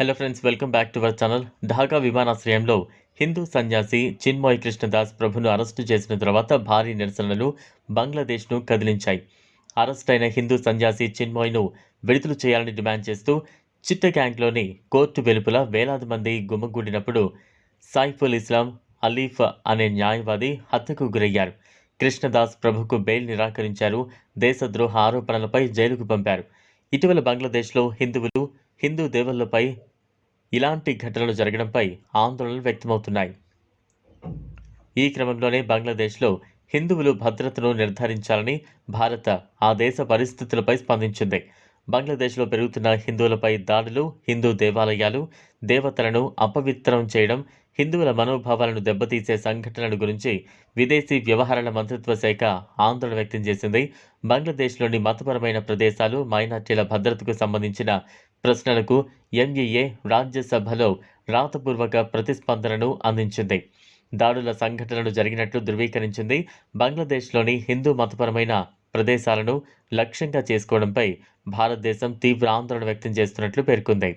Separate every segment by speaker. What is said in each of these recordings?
Speaker 1: Hello friends welcome back to our channel Dhaka విమానాశ్రయంలో హిందూ సన్యాసి చిన్మోయ్ కృష్ణదాస్ ప్రభును అరెస్టు చేసిన తర్వాత భారీ నిరసనలు బంగ్లాదేశ్ను కదిలించాయి. అరెస్ట్ అయిన హిందూ సన్యాసి చిన్మోయ్ను విడుదల చేయాలని డిమాండ్ చేస్తూ చిట్టగ్యాంగ్లోని కోర్టు వెలుపల వేలాది మంది గుమ్మగూడినప్పుడు సైఫుల్ ఇస్లాం అలీఫ్ అనే న్యాయవాది హత్యకు గురయ్యారు. కృష్ణదాస్ ప్రభుకు బెయిల్ నిరాకరించారు. దేశద్రోహ ఆరోపణలపై జైలుకు పంపారు. ఇటీవల బంగ్లాదేశ్లో హిందువులు హిందూ దేవుళ్ళపై ఇలాంటి ఘటనలు జరగడంపై ఆందోళనలు వ్యక్తమవుతున్నాయి. ఈ క్రమంలోనే బంగ్లాదేశ్లో హిందువులు భద్రతను నిర్ధారించాలని భారత ఆ దేశ పరిస్థితులపై స్పందించింది. బంగ్లాదేశ్లో పెరుగుతున్న హిందువులపై దాడులు హిందూ దేవాలయాలు దేవతలను అపవిత్రం చేయడం హిందువుల మనోభావాలను దెబ్బతీసే సంఘటనల గురించి విదేశీ వ్యవహారాల మంత్రిత్వ శాఖ ఆందోళన వ్యక్తం చేసింది. బంగ్లాదేశ్లోని మతపరమైన ప్రదేశాలు మైనార్టీల భద్రతకు సంబంధించిన ప్రశ్నలకు ఎంఈఏ రాజ్యసభలో రాతపూర్వక ప్రతిస్పందనను అందించింది. దాడుల సంఘటనలు జరిగినట్లు ధృవీకరించింది బంగ్లాదేశ్లోని హిందూ మతపరమైన ప్రదేశాలను లక్ష్యంగా చేసుకోవడంపై భారతదేశం తీవ్ర ఆందోళన వ్యక్తం చేస్తున్నట్లు పేర్కొంది.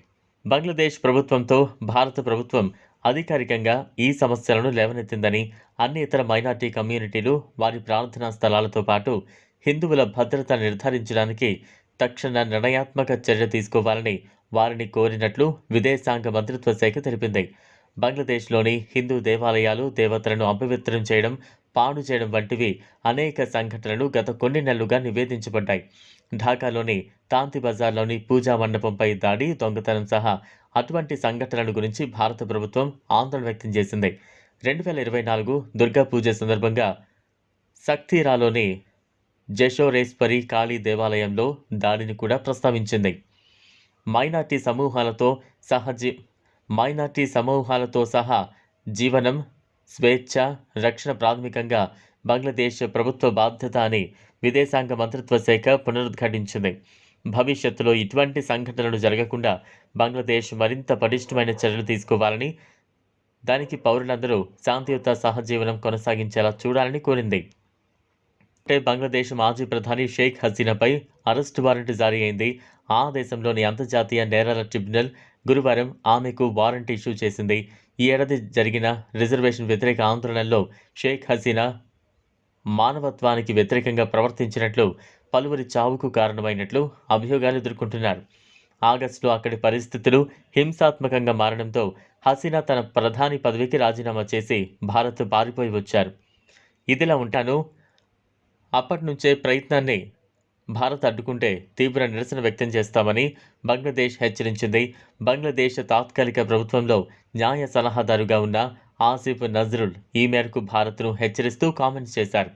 Speaker 1: బంగ్లాదేశ్ ప్రభుత్వంతో భారత ప్రభుత్వం అధికారికంగా ఈ సమస్యలను లేవనెత్తిందని అన్ని ఇతర మైనార్టీ కమ్యూనిటీలు వారి ప్రార్థనా స్థలాలతో పాటు హిందువుల భద్రత నిర్ధారించడానికి తక్షణ నిర్ణయాత్మక చర్య తీసుకోవాలని వారిని కోరినట్లు విదేశాంగ మంత్రిత్వ శాఖ తెలిపింది. బంగ్లాదేశ్లోని హిందూ దేవాలయాలు దేవతలను అపవిత్రం చేయడం పాడు చేయడం వంటివి అనేక సంఘటనలు గత కొన్ని నెలలుగా నివేదించబడ్డాయి. ఢాకాలోని తాంతి బజార్లోని పూజా మండపంపై దాడి దొంగతనం సహా అటువంటి సంఘటనల గురించి భారత ప్రభుత్వం ఆందోళన వ్యక్తం చేసింది. రెండు వేల ఇరవై నాలుగు దుర్గా పూజ సందర్భంగా సక్తీరాలోని జశోరేశ్వరి కాళీ దేవాలయంలో దాడిని కూడా ప్రస్తావించింది. మైనార్టీ సమూహాలతో సహజీ మైనార్టీ సమూహాలతో సహా జీవనం స్వేచ్ఛ రక్షణ ప్రాథమికంగా బంగ్లాదేశ్ ప్రభుత్వ బాధ్యత అని విదేశాంగ మంత్రిత్వ శాఖ పునరుద్ఘాటించింది. భవిష్యత్తులో ఇటువంటి సంఘటనలు జరగకుండా బంగ్లాదేశ్ మరింత పటిష్టమైన చర్యలు తీసుకోవాలని దానికి పౌరులందరూ శాంతియుత సహజీవనం కొనసాగించేలా చూడాలని కోరింది. అంటే బంగ్లాదేశ్ మాజీ ప్రధాని షేక్ హసీనాపై అరెస్ట్ వారెంట్ జారీ అయింది. ఆ దేశంలోని అంతర్జాతీయ నేరాల ట్రిబ్యునల్ గురువారం ఆమెకు వారెంట్ ఇష్యూ చేసింది. ఈ ఏడాది జరిగిన రిజర్వేషన్ వ్యతిరేక ఆందోళనలో షేక్ హసీనా మానవత్వానికి వ్యతిరేకంగా ప్రవర్తించినట్లు పలువురి చావుకు కారణమైనట్లు అభియోగాలు ఎదుర్కొంటున్నారు. ఆగస్టులో అక్కడి పరిస్థితులు హింసాత్మకంగా మారడంతో హసీనా తన ప్రధాని పదవికి రాజీనామా చేసి భారత్ పారిపోయి వచ్చారు. ఇదిలా ఉంటాను. అప్పటి నుంచే ప్రయత్నాన్ని భారత్ అడ్డుకుంటే తీవ్ర నిరసన వ్యక్తం చేస్తామని బంగ్లాదేశ్ హెచ్చరించింది. బంగ్లాదేశ్ తాత్కాలిక ప్రభుత్వంలో న్యాయ సలహాదారుగా ఉన్న ఆసిఫ్ నజ్రుల్ ఈ మేరకు భారత్ను హెచ్చరిస్తూ కామెంట్స్ చేశారు.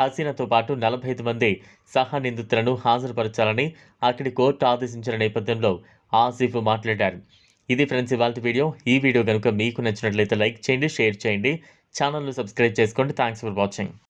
Speaker 1: హసీనాతో పాటు నలభై ఐదు మంది సహా నిందితులను హాజరుపరచాలని అక్కడి కోర్టు ఆదేశించిన నేపథ్యంలో ఆసిఫ్ మాట్లాడారు. ఇది ఫ్రెండ్స్ ఇవాళ వీడియో. ఈ వీడియో కనుక మీకు నచ్చినట్లయితే లైక్ చేయండి షేర్ చేయండి. ఛానల్ను సబ్స్క్రైబ్ చేసుకోండి. Thanks for watching.